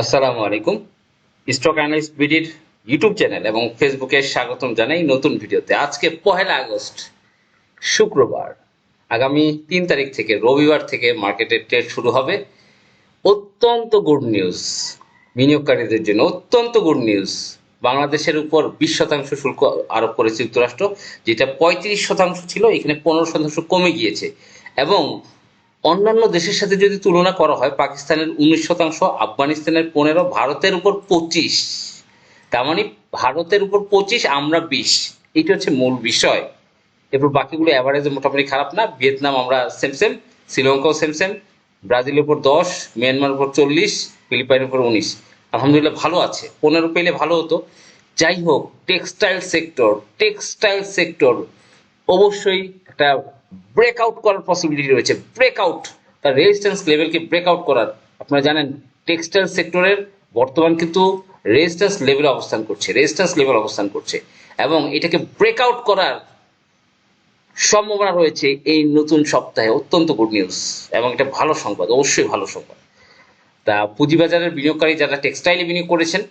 আসসালামু আলাইকুম। Stock analyst বিডির ইউটিউব চ্যানেল এবং ফেসবুকে স্বাগতম জানাই নতুন ভিডিওতে। আজকে পহেলা আগস্ট, শুক্রবার। আগামী তিন তারিখ থেকে রবিবার থেকে মার্কেটের ট্রেড শুরু হবে। অত্যন্ত গুড নিউজ বিনিয়োগকারীদের জন্য অত্যন্ত গুড নিউজ বাংলাদেশের উপর বিশ শতাংশ শুল্ক আরোপ করেছে যুক্তরাষ্ট্র, যেটা পঁয়ত্রিশ শতাংশ ছিল, এখানে পনেরো শতাংশ কমে গিয়েছে। এবং অন্যান্য দেশের সাথে যদি তুলনা করা হয়, পাকিস্তানের উনিশ শতাংশ, আফগানিস্তানের পনেরো, ভারতের উপর পঁচিশ। তার মানে ভারতের উপর পঁচিশ, আমরা বিশ। এটা হচ্ছে মূল বিষয়। এরপর বাকিগুলো অ্যাভারেজে মোটামুটি খারাপ না। ভিয়েতনাম আমরা সেম সেম শ্রীলঙ্কাও সেম সেম ব্রাজিলের উপর দশ মিয়ানমার উপর চল্লিশ, ফিলিপাইনের উপর উনিশ। আলহামদুলিল্লাহ ভালো আছে। পনেরো পেলে ভালো হতো। যাই হোক টেক্সটাইল সেক্টর টেক্সটাইল সেক্টর অবশ্যই একটা ব্রেকআউট করার পসিবিলিটি রয়েছে। ব্রেকআউট তার রেজিস্ট্যান্স লেভেলকে ব্রেকআউট করার। আপনারা জানেন টেক্সটাইল সেক্টরের বর্তমান কিন্তু রেজিস্ট্যান্স লেভেলে অবস্থান করছে রেজিস্ট্যান্স লেভেল অবস্থান করছে। এবং এটাকে ব্রেকআউট করার সম্ভাবনা রয়েছে এই নতুন সপ্তাহে। অত্যন্ত গুড নিউজ এবং এটা ভালো সংবাদ, অবশ্যই ভালো সংবাদ। তা পুঁজিবাজারের বিনিয়োগকারী যারা টেক্সটাইলে বিনিয়োগ করেছেন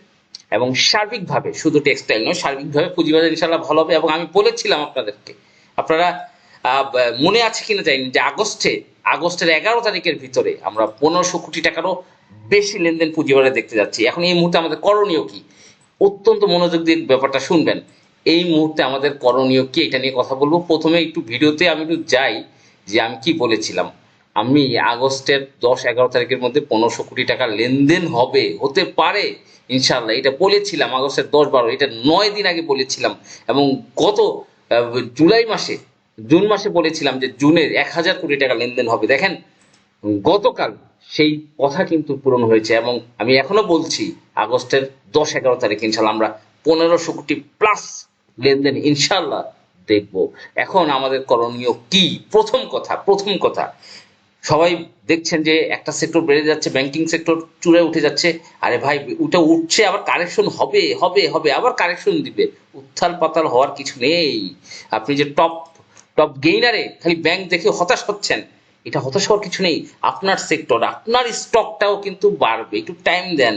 এবং সার্বিকভাবে, শুধু টেক্সটাইল নয়, সার্বিকভাবে পুঁজিবাজার ইনশাল্লাহ ভালো হবে। এবং আমি বলেছিলাম আপনাদেরকে, আপনারা মনে আছে কিনা জানি যে আগস্টে, আগস্টের এগারো তারিখের ভিতরে আমরা পনেরোশো কোটি টাকারও বেশি লেনদেন পুঁজিবাজারে দেখতে যাচ্ছি। এখন এই মুহূর্তে আমাদের করণীয় কি? অত্যন্ত মনোযোগ দিয়ে ব্যাপারটা শুনবেন। এই মুহূর্তে আমাদের করণীয় কি এটা নিয়ে কথা বলব। প্রথমে একটু ভিডিওতে আমি একটু যাই যে আমি কি বলেছিলাম। আমি আগস্টের দশ, এগারো তারিখের মধ্যে পনেরোশো কোটি টাকা লেনদেন হবে, হতে পারে ইনশাল্লাহ এটা বলেছিলাম আগস্টের দশ, বারো, এটা নয় দিন আগে বলেছিলাম। এবং গত জুলাই মাসে জুন মাসে বলেছিলাম যে জুনের এক হাজার কোটি টাকা লেনদেন হবে। দেখেন, গতকাল সেই কথা কিন্তু পূরণ হয়েছে এবং আমি এখনও বলছি, আগস্টের দশ এগারো তারিখ ইনশাল্লাহ আমরা পনেরোশো কোটি প্লাস লেনদেন ইনশাল্লাহ দেখব। এখন আমাদের করণীয় কি? প্রথম কথা প্রথম কথা, সবাই দেখছেন যে একটা সেক্টর বেড়ে যাচ্ছে ব্যাংকিং সেক্টর চূড়ায় উঠে যাচ্ছে। আরে ভাই, ওটা উঠছে, আবার কারেকশন হবে হবে হবে, আবার কারেকশন দিবে। উত্থাল পাতাল হওয়ার কিছু নেই। আপনি যে টপ টপ গেইনারে খালি ব্যাংক দেখে হতাশ হচ্ছেন। এটা হতাশ হওয়ার কিছু নেই। আপনার সেক্টর আপনার স্টকটাও কিন্তু বাড়বে। একটু টাইম দেন।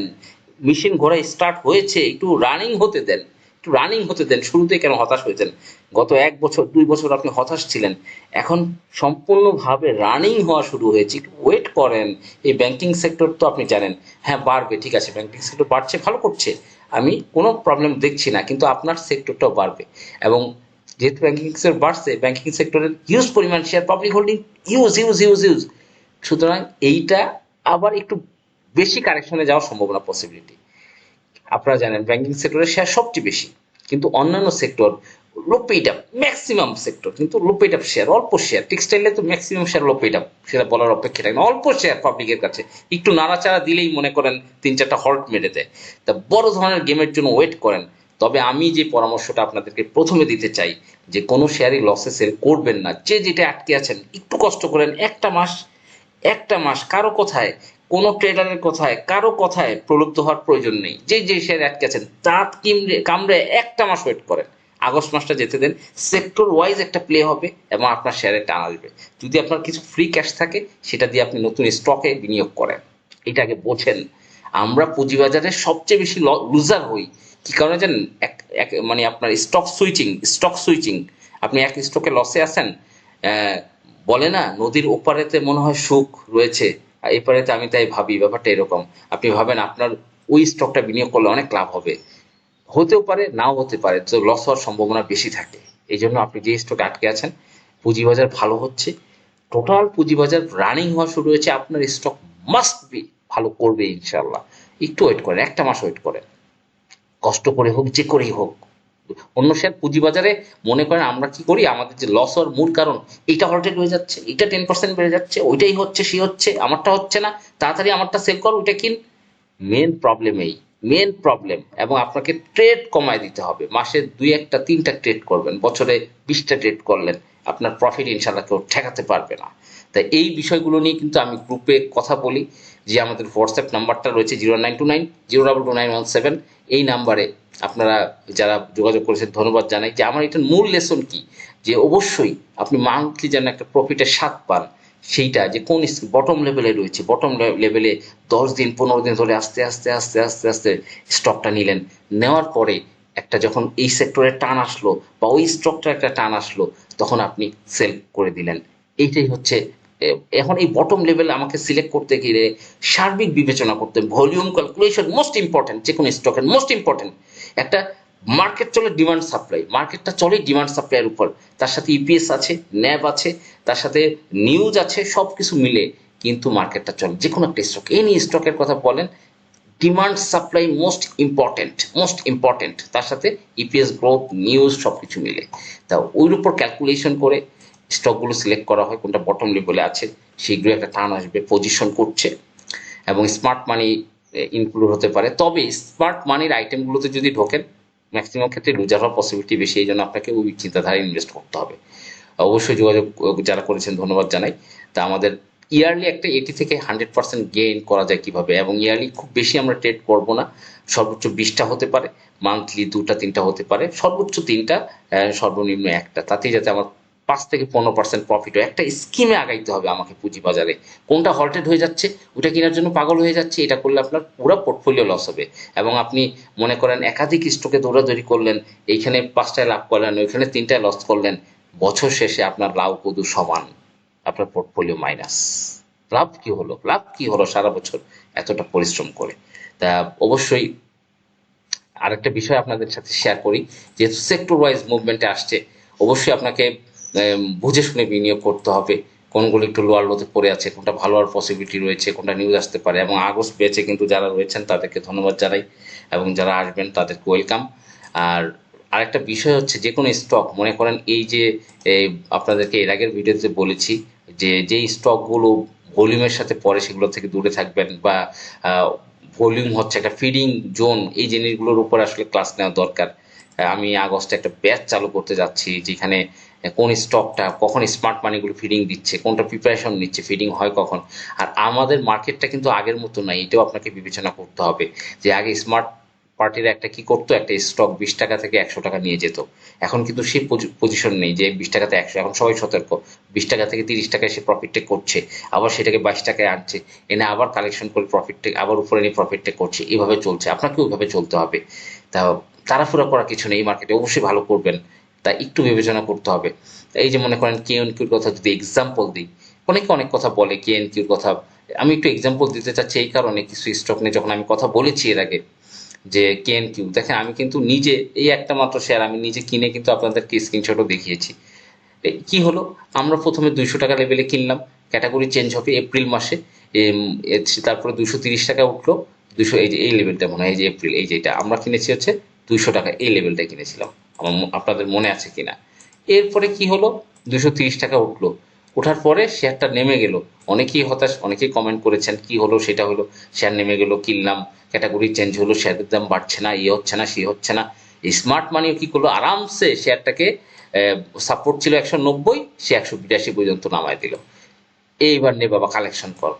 মেশিন ঘোড়া স্টার্ট হয়েছে। একটু রানিং হতে দেন। একটু রানিং হতে দেন। শুরুতে কেন হতাশ হয়েছেন? গত এক বছর, দুই বছর আপনি হতাশ ছিলেন। এখন সম্পূর্ণভাবে রানিং হওয়া শুরু হয়েছে। একটু ওয়েট করেন। এই ব্যাংকিং সেক্টর তো আপনি জানেন। হ্যাঁ বাড়বে, ঠিক আছে। ব্যাংকিং সেক্টর বাড়ছে, ভালো করছে। আমি কোনো প্রবলেম দেখছি না, কিন্তু আপনার সেক্টরটাও বাড়বে। এবং যেহেতু ব্যাংকিং সেক্টর বাড়ছে ব্যাংকিং সেক্টরের হিউজ পরিমাণ share public holding use use use use সুতরাং এইটা আবার একটু বেশি কারেকশনে যাওয়ার সম্ভাবনা পসিবিলিটি আপনারা জানেন ব্যাংকিং সেক্টরের শেয়ার সবচেয়ে বেশি, কিন্তু অন্যান্য sector low up maximum sector কিন্তু লো আপ শেয়ার অল্প শেয়ার টেক্সটাইলে তো ম্যাক্সিমাম শেয়ার লো আপ সেটা বলার অপেক্ষা থাকে না অল্প শেয়ার পাবলিকের কাছে। একটু নাড়াচাড়া দিলেই মনে করেন তিন চারটা হল্ট মেরে দেয়। তা বড় ধরনের গেমের জন্য ওয়েট করেন। তবে আমি যে পরামর্শটা আপনাদেরকে প্রথমে দিতে চাই, যে কোনো শেয়ারই লসে সেল করবেন না। যে যেটা আটকে আছেন, একটু কষ্ট করেন, একটা মাস একটা মাস, কারও কথায়, কোনো ট্রেডারের কথায়, কারও কথায় প্রলুব্ধ হওয়ার প্রয়োজন নেই। যে যে শেয়ার আটকে আছেন দাঁত কিমড়ে, কামড়ে একটা মাস ওয়েট করেন। আগস্ট মাসটা যেতে দেন সেক্টর ওয়াইজ একটা প্লে হবে এবং আপনার শেয়ারে টান আসবে যদি আপনার কিছু ফ্রি ক্যাশ থাকে, সেটা দিয়ে আপনি নতুন স্টকে বিনিয়োগ করেন। এটাকে বোঝেন। আমরা পুঁজিবাজারে সবচেয়ে বেশি লুজার হই। কি কারণে জানেন? এক এক মানে আপনার স্টক সুইচিং স্টক সুইচিং আপনি এক স্টকে লসে আছেন বলে না, নদীর ওপারেতে মনে হয় সুখ রয়েছে, আর এপারেতে আমি তাই ভাবি, ব্যাপারটা এরকম। আপনি ভাবেন আপনার ওই স্টকটা বিনিয়োগ করলে অনেক লাভ হবে। হতেও পারে, নাও হতে পারে, তো লস হওয়ার সম্ভাবনা বেশি থাকে। এই জন্য আপনি যে স্টকে আটকে আছেন, পুঁজিবাজার ভালো হচ্ছে। টোটাল পুঁজিবাজার রানিং হওয়া শুরু হয়েছে, আপনার স্টক মাস্ট বি ভালো করবে ইনশাল্লাহ একটু ওয়েট করেন, একটা মাস ওয়েট করেন। কষ্ট করে হোক, যে করেই হোক। অন্য শেয়ার পুঁজিবাজারে মনে করেন আমরা কি করি? আমাদের যে লস হওয়ার মূল কারণ, এইটা হলটেড হয়ে যাচ্ছে, এইটা টেন পার্সেন্ট বেড়ে যাচ্ছে, ওইটাই হচ্ছে, সে হচ্ছে, আমারটা হচ্ছে না, তাড়াতাড়ি আমারটা সেল কর, ওইটা কিন। মেন প্রবলেম এই মেন প্রবলেম এবং আপনাকে ট্রেড কমায় দিতে হবে। মাসে দুই একটা, তিনটা ট্রেড করবেন, বছরে বিশটা ট্রেড করলেন, আপনার প্রফিট ইনশাল্লাহ কেউ ঠেকাতে পারবে না। তাই এই বিষয়গুলো নিয়ে কিন্তু আমি গ্রুপে কথা বলি, যে আমাদের হোয়াটসঅ্যাপ নাম্বারটা রয়েছে zero nine two nine zero double two nine one seven এই নাম্বারে আপনারা যারা যোগাযোগ করেছেন, ধন্যবাদ জানাই। যে আমার এটার মূল লেসন কি? যে অবশ্যই আপনি মান্থলি যেন একটা প্রফিটের স্বাদ পান, সেইটা যে কোন বটম লেভেলে রয়েছে বটম লেভেলে দশ দিন, পনেরো দিন ধরে আস্তে আস্তে আস্তে আস্তে আস্তে স্টকটা নিলেন। নেওয়ার পরে একটা যখন এই সেক্টরে টান আসলো বা ওই স্টকটা একটা টান আসলো, তখন আপনি সেল করে দিলেন। এইটাই হচ্ছে এখন এই বটম লেভেল আমাকে সিলেক্ট করতে গেলে সার্বিক বিবেচনা করতে ভলিউম ক্যালকুলেশন মোস্ট ইম্পর্টেন্ট যে কোনো স্টকের মোস্ট ইম্পর্টেন্ট একটা মার্কেট চলে ডিমান্ড সাপ্লাই মার্কেটটা চলে ডিমান্ড সাপ্লাইয়ের উপর। তার সাথে ইপিএস আছে ন্যাব আছে, তার সাথে নিউজ আছে সব কিছু মিলে কিন্তু মার্কেটটা চলে। যে কোনো একটা স্টক এনি স্টকের কথা বলেন demand supply most important most important তার সাথে ইপিএস গ্রোথ নিউজ সব কিছু মিলে। তা ওইর উপর ক্যালকুলেশন করে স্টকগুলো সিলেক্ট করা হয়, কোনটা বটম লেভেলে আছে, শীঘ্রই একটা টান আসবে পজিশন করছে। এবং স্মার্ট মানি ইনক্লুড হতে পারে। তবে স্মার্ট মানির আইটেমগুলোতে যদি ঢোকেন ম্যাক্সিমাম ক্ষেত্রে লুজার হওয়ার পসিবিলিটি বেশি। এই জন্য আপনাকে ওই চিন্তাধারায় ইনভেস্ট করতে হবে। অবশ্যই যোগাযোগ যারা করেছেন, ধন্যবাদ জানাই। তা আমাদের ইয়ারলি একটা এটি থেকে হান্ড্রেড পার্সেন্ট গেইন করা যায় কীভাবে? এবং ইয়ারলি খুব বেশি আমরা ট্রেড করব না। সর্বোচ্চ বিশটা হতে পারে মান্থলি দুটা, তিনটা হতে পারে। সর্বোচ্চ তিনটা সর্বনিম্ন একটা। তাতেই যাতে আমার পাঁচ থেকে পনেরো পার্সেন্ট প্রফিট হয়। একটা স্কিমে আগাইতে হবে আমাকে পুঁজি বাজারে কোনটা হল্টেড হয়ে যাচ্ছে ওটা কেনার জন্য পাগল হয়ে যাচ্ছে, এটা করলে আপনার পুরো পোর্টফোলিও লস হবে। এবং আপনি মনে করেন একাধিক স্টকে দৌড়াদৌড়ি করলেন, এইখানে পাঁচটায় লাভ করলেন, ওইখানে তিনটায় লস করলেন, বছর শেষে আপনার লাভ কদু সমান, আপনার পোর্টফোলিও মাইনাস লাভ কি হলো? লাভ কি হলো সারা বছর এতটা পরিশ্রম করে? তা অবশ্যই আরেকটা বিষয় আপনাদের সাথে শেয়ার করি, যেহেতু সেক্টর ওয়াইজ মুভমেন্টে আসছে, অবশ্যই আপনাকে বুঝে শুনে বিনিয়োগ করতে হবে। কোনগুলো একটু লোয়ার লোতে পড়ে আছে, কোনটা ভালো হওয়ার পসিবিলিটি রয়েছে, কোনটা নিউজ আসতে পারে। এবং আগস্ট পেয়েছে কিন্তু যারা রয়েছেন তাদেরকে ধন্যবাদ জানাই এবং যারা আসবেন তাদেরকে ওয়েলকাম আর আরেকটা বিষয় হচ্ছে যে কোনো স্টক মনে করেন এই যে আপনাদেরকে এর আগের ভিডিওতে বলেছি যে, যেই স্টকগুলো ভলিউমের সাথে পরে সেগুলো থেকে দূরে থাকবেন বা ভলিউম হচ্ছে একটা ফিডিং জোন এই জিনিসগুলোর উপর আসলে ক্লাস নেওয়া দরকার। আমি আগস্টে একটা ব্যাচ চালু করতে যাচ্ছি, যেখানে কোন স্টকটা কখন স্মার্ট মানিগুলো ফিডিং দিচ্ছে, কোনটা প্রিপারেশন নিচ্ছে ফিডিং হয় কখন। আর আমাদের মার্কেটটা কিন্তু আগের মতো নাই, এটাও আপনাকে বিবেচনা করতে হবে যে আগে স্মার্ট পার্টির একটা কি করতো, একটা স্টক বিশ টাকা থেকে একশো টাকা নিয়ে যেত। এখন কিন্তু সেই পজিশন নেই যে বিশ টাকাতে একশো, এখন সবাই সতর্ক। বিশ টাকা থেকে তিরিশ টাকায় সে প্রফিট টেক করছে, আবার সেটাকে বাইশ টাকায় আনছে, এনে আবার কালেকশন করে প্রফিট টেক আবার উপরে নিয়ে প্রফিট টেক করছে এইভাবে চলছে। আপনাকে ওইভাবে চলতে হবে। তা তাড়াফুড়া করা কিছু নেই মার্কেটে অবশ্যই ভালো করবেন। তা একটু বিবেচনা করতে হবে। এই যে মনে করেন কে কিউর কথা যদি এক্সাম্পল দিই, অনেকে অনেক কথা বলে কে কিউর কথা। আমি একটু এক্সাম্পল দিতে চাচ্ছি এই কারণে কিছু স্টক নিয়ে যখন আমি কথা বলেছি এর আগে যে কেন কিউ, দেখেন আমি কিন্তু নিজে এই একটা মাত্র শেয়ার আমি নিজে কিনে কিন্তু আপনাদেরকে স্ক্রিনশটও দেখিয়েছি। কি হলো? আমরা প্রথমে দুইশো টাকা লেভেলে কিনলাম ক্যাটাগরি চেঞ্জ হবে এপ্রিল মাসে। তারপরে দুশো তিরিশ টাকা উঠল দুশো এই যে, এই লেভেলটা মনে হয়, এই যে এপ্রিল, এই যে এটা। আমরা কিনেছি হচ্ছে দুইশো টাকা, এই লেভেলটা কিনেছিলাম। আমার আপনাদের মনে আছে কিনা। এরপরে কি হলো? দুশো তিরিশ টাকা উঠল। ওঠার পরে শেয়ারটা নেমে গেল। অনেকেই হতাশ, অনেকেই কমেন্ট করেছেন, কি হলো, সেটা হলো, শেয়ার নেমে গেল কিনলাম ক্যাটাগরি চেঞ্জ হলো শেয়ারের দাম বাড়ছে না ইয়ে হচ্ছে না, সে হচ্ছে না। স্মার্ট মানিও কি করল? আরামসে শেয়ারটাকে সাপোর্ট ছিল একশো নব্বই, সে একশো বিরাশি পর্যন্ত নামায় দিল। এইবার নে বাবা কালেকশন কর।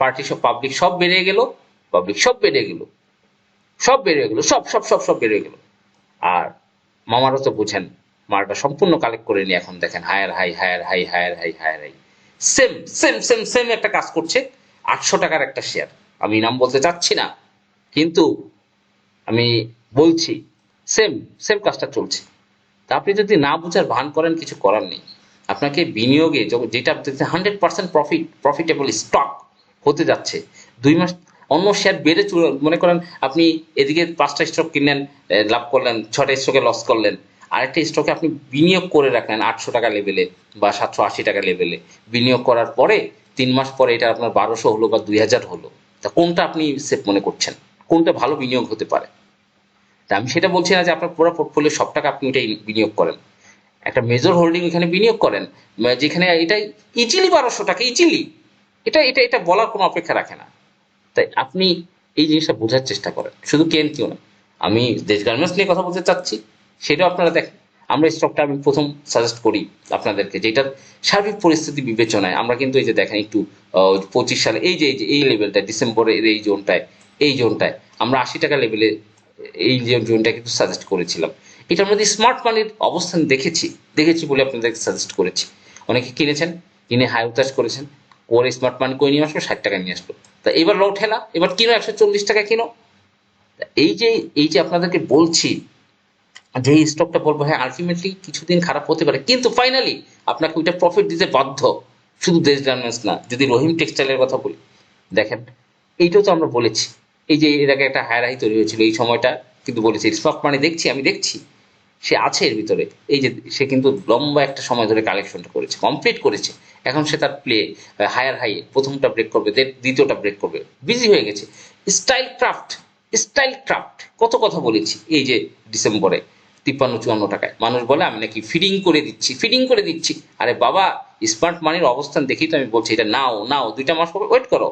পার্টি সব পাবলিক সব বেড়ে গেল পাবলিক সব বেড়ে গেল, সব বেড়ে গেল, সব সব সব সব বেড়ে গেল। আর মামারও তো বুঝেন, মালটা সম্পূর্ণ কালেক্ট করে নিয়ে এখন দেখেন higher high higher high higher high higher high same same same same একটা কাজ করছে, আটশো টাকার একটা শেয়ার আমি নাম বলতে চাচ্ছি না, কিন্তু আমি বলছি সেম সেম কাজটা চলছে। তা আপনি যদি না বুঝার ভান করেন, কিছু করার নেই। আপনাকে বিনিয়োগে যেটা hundred percent profit profitable stock হতে যাচ্ছে, দুই মাস অন্য শেয়ার বেড়ে মনে করেন আপনি এদিকে পাঁচটা স্টক কিনলেন লাভ করলেন ছটা স্টকে লস করলেন, আরেকটা স্টকে আপনি বিনিয়োগ করে রাখলেন আটশো টাকা লেভেলে বা সাতশো আশি টাকা লেভেলে বিনিয়োগ করার পরে তিন মাস পরে এটা আপনার বারোশো হলো বা দুই হাজার হলো। তা কোনটা আপনি সেফ মনে করছেন? কোনটা ভালো বিনিয়োগ হতে পারে? তা আমি সেটা বলছি না যে আপনার পুরো পোর্টফোলিও সব টাকা আপনি এটাই বিনিয়োগ করেন। একটা মেজর হোল্ডিং এখানে বিনিয়োগ করেন, যেখানে এটা ইজিলি বারোশো টাকা ইজিলি এটা এটা এটা বলার কোনো অপেক্ষা রাখে না। তাই আপনি এই জিনিসটা বোঝার চেষ্টা করেন। শুধু কেন কেউ না। আমি দেশ গার্মেন্টস নিয়ে কথা বলতে চাচ্ছি, সেটাও আপনারা দেখেন। আমরা স্টকটা আমি প্রথম সাজেস্ট করি আপনাদেরকে, যেটার সার্বিক পরিস্থিতি বিবেচনায় আমরা কিন্তু এই যে দেখেন একটু পঁচিশ সালে, এই যে এই যে, এই লেভেলটা ডিসেম্বরের এই জোনটায় এই জোনটায়, আমরা আশি টাকা লেভেলে এই যে জোনটা কিন্তু সাজেস্ট করেছিলাম। এটার মধ্যে স্মার্ট মানির অবস্থান দেখেছি দেখেছি বলে আপনাদেরকে সাজেস্ট করেছি। অনেকে কিনেছেন, কিনে হাই উতাস করেছেন। করে স্মার্ট মানি করে নিয়ে আসলো? ষাট টাকা নিয়ে আসলো। তা এবার লো ঠেলা, এবার কিনো একশো চল্লিশ টাকা কিনো। এই যে এই যে আপনাদেরকে বলছি, যে স্টকটা বলব হ্যাঁ আলটিমেটলি কিছুদিন খারাপ হতে পারে, কিন্তু ফাইনালি আপনাকে ওইটা প্রফিট দিতে বাধ্য। শুধু দেশ গার্মেন্টস না, যদি রহিম টেক্সটাইলের কথা বলি। দেখেন, এইটাও তো আমরা বলেছি। এই যে এর আগে একটা হায়ার হাই তৈরি হয়েছিল, এই সময়টা কিন্তু বলেছি স্টক মানে দেখছি, আমি দেখছি। সে আছে এর ভিতরে। এই যে সে কিন্তু লম্বা একটা সময় ধরে কালেকশনটা করেছে কমপ্লিট করেছে। এখন সে তার প্লে হায়ার হাই প্রথমটা ব্রেক করবে দ্বিতীয়টা ব্রেক করবে। বিজি হয়ে গেছে। স্টাইল ক্রাফট স্টাইল ক্রাফট কত কথা বলেছি এই যে ডিসেম্বরে তিপ্পান্ন, চুয়ান্ন টাকায়। মানুষ বলে, আমি নাকি ফিডিং করে দিচ্ছি ফিডিং করে দিচ্ছি। আরে বাবা স্মার্ট মানির অবস্থান দেখেই তো আমি বলছি, এটা নাও নাও, দুইটা মাস পরে ওয়েট করো।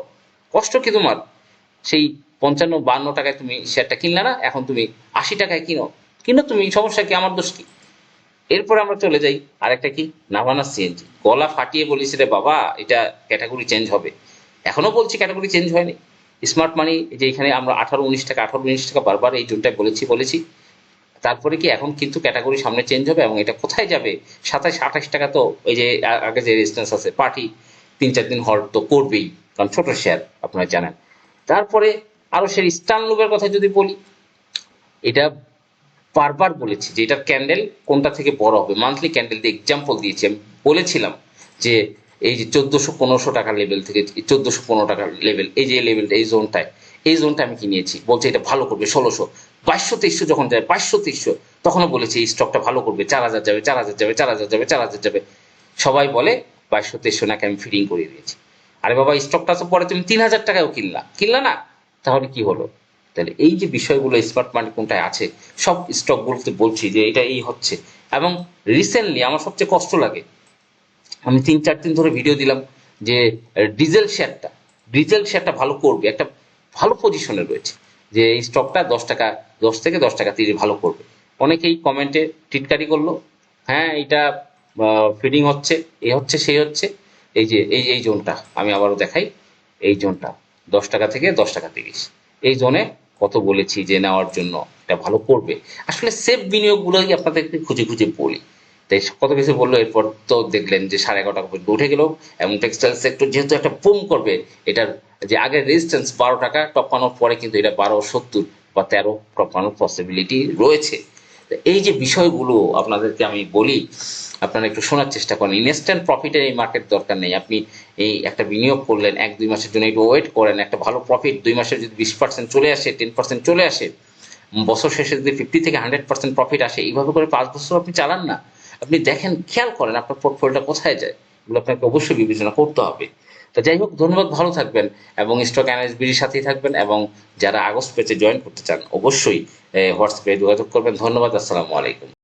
কষ্ট কি তোমার? সেই পঞ্চান্ন, বান্ন টাকায় তুমি শেয়ারটা কিনলে না, এখন তুমি আশি টাকায় কিনো। কিনো তুমি সমস্যা কি? আমার দোষ কি? এরপর আমরা চলে যাই। আরেকটা কি? নাভানা সিএনজি গলা ফাটিয়ে বলিস রে বাবা, এটা ক্যাটাগরি চেঞ্জ হবে। এখনও বলছি ক্যাটাগরি চেঞ্জ হয়নি। স্মার্ট মানি যে এখানে আমরা আঠারো, উনিশ টাকা, আঠারো, উনিশ টাকা বারবার এই জোনটায় বলেছি বলেছি। তারপরে কি এখন কিন্তু ক্যাটাগরি সামনে চেঞ্জ হবে এবং এটা কোথায় যাবে? সাতাশ, আঠাশ টাকা তো ওই যে আগে যে রেজিস্ট্যান্স আছে পার্টি তিন, চার দিন হল তো করবেই, কারণ ছোট শেয়ার আপনারা জানেন। তারপরে আরও সে স্টানলুবের কথা যদি বলি, এটা বারবার বলেছি যে এটার ক্যান্ডেল কোনটা থেকে বড় হবে? মান্থলি ক্যান্ডেল দিয়ে এক্সাম্পল দিয়েছি। আমি বলেছিলাম যে এই যে চোদ্দোশো পনেরোশো টাকার লেভেল থেকে চোদ্দোশো পনেরো টাকার লেভেল এই যে লেভেলটা এই জোনটায় এই জোনটা আমি কিনিয়েছি বলছে এটা ভালো করবে, ষোলোশো। বাইশশো, তেইশশো যখন যায়, বাইশশো, তেইশশো, তখনও বলেছি এই স্টকটা ভালো করবে, চার হাজার যাবে, চার হাজার যাবে, চার হাজার যাবে, চার হাজার যাবে। সবাই বলে বাইশশো, তেইশশো নাকি আমি ফিডিং করিয়ে দিয়েছি। আরে বাবা স্টকটা তো পরে তুমি তিন হাজার টাকাও কিনলা। কিনলা না? তাহলে কি হলো? তাহলে এই যে বিষয়গুলো স্মার্ট মানি কোনটায় আছে, সব স্টকগুলোতে বলছি যে এটা এই হচ্ছে। এবং রিসেন্টলি আমার সবচেয়ে কষ্ট লাগে। আমি তিন, চার দিন ধরে ভিডিও দিলাম যে ডিজেল শেয়ারটা ডিজেল শেয়ারটা ভালো করবে, একটা ভালো পজিশনে রয়েছে। যে এই স্টকটা দশ টাকা, দশ থেকে দশ টাকা তিরিশ ভালো করবে। অনেকেই কমেন্টে টিটকারি করল হ্যাঁ এটা ফিডিং হচ্ছে, এ হচ্ছে সেই হচ্ছে, এই যে, এই এই জোনটা আমি আবারও দেখাই, এই জোনটা দশ টাকা থেকে দশ টাকা তিরিশ। এই জোনে কত বলেছি যে নেওয়ার জন্য এটা ভালো করবে। আসলে সেফ বিনিয়োগগুলোই আপনাদেরকে খুঁজে খুঁজে বলি। তাই কত কিছু বলল, এরপর তো দেখলেন যে সাড়ে এগারো টাকা পর্যন্ত উঠে গেল এবং টেক্সটাইল সেক্টর যেহেতু একটা বুম করবে, এটার যে আগের রেজিস্ট্যান্স বারো টাকা টপানোর পরে কিন্তু এটা বারো সত্তর বা তেরো টপানোর পসিবিলিটি রয়েছে। এই যে বিষয়গুলো আপনাদেরকে আমি বলি আপনারা একটু শোনার চেষ্টা করেন। ইনস্ট্যান্ট প্রফিটের এই মার্কেট দরকার নেই। আপনি এই একটা বিনিয়োগ করলেন এক, দুই মাসের জন্য, একটু ওয়েট করেন, একটা ভালো প্রফিট দুই মাসের যদি বিশ পার্সেন্ট চলে আসে টেন পার্সেন্ট চলে আসে, বছর শেষে যদি ফিফটি থেকে হান্ড্রেড পার্সেন্ট প্রফিট আসে, এইভাবে করে পাঁচ বছর আপনি চালান না। আপনি দেখেন, খেয়াল করেন আপনার পোর্টফোলিওটা কোথায় যায়। এগুলো আপনাকে অবশ্যই বিবেচনা করতে হবে। তো যাই হোক, ধন্যবাদ, ভালো থাকবেন এবং স্টক অ্যানালিস্ট বিডির সাথেই থাকবেন এবং যারা আগস্ট পেজে জয়েন করতে চান, অবশ্যই হোয়াটসঅ্যাপে যোগাযোগ করবেন। ধন্যবাদ, আসসালামু আলাইকুম।